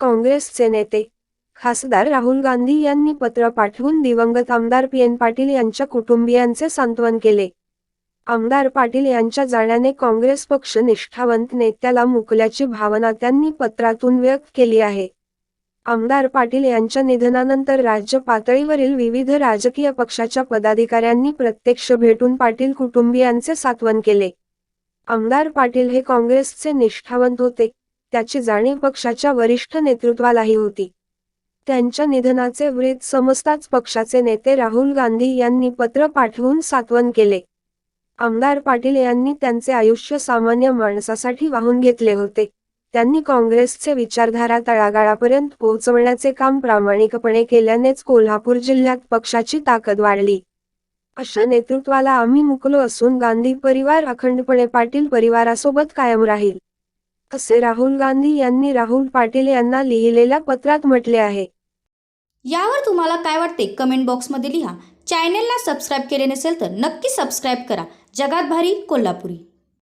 काँग्रेसचे नेते खासदार राहुल गांधी यांनी पत्र पाठवून दिवंगत आमदार पी एन पाटील यांच्या कुटुंबियांचे सांत्वन केले. आमदार पाटील यांच्या जाण्याने काँग्रेस पक्ष निष्ठावंत नेत्याला मुकल्याची भावना त्यांनी पत्रातून व्यक्त केली आहे. आमदार पाटील यांच्या निधनानंतर राज्य पातळीवरील विविध राजकीय पक्षाच्या पदाधिकाऱ्यांनी प्रत्यक्ष भेटून पाटील कुटुंबियांचे सांत्वन केले. आमदार पाटील हे काँग्रेसचे निष्ठावंत होते. त्याची जाणीव पक्षाच्या वरिष्ठ नेतृत्वालाही होती. त्यांच्या निधनाचे वृत्त समजताच पक्षाचे नेते राहुल गांधी यांनी पत्र पाठवून सात्वन केले. आमदार पाटील यांनी त्यांचे आयुष्य सामान्य माणसासाठी वाहून घेतले होते. त्यांनी काँग्रेसचे विचारधारा तळागाळापर्यंत पोहोचवण्याचे काम प्रामाणिकपणे केल्यानेच कोल्हापूर जिल्ह्यात पक्षाची ताकद वाढली. अशा नेतृत्वाला आम्ही मुकलो असून गांधी परिवार अखंडपणे पाटील परिवारासोबत कायम राहील. असे राहुल गांधी यांनी राहुल पाटील यांना लिहिलेल्या पत्रात म्हटले आहे. यावर तुम्हाला काय वाटते कमेंट बॉक्समध्ये लिहा. चॅनेलला सबस्क्राईब केले नसेल तर नक्की सबस्क्राईब करा. जगात भारी कोल्हापुरी.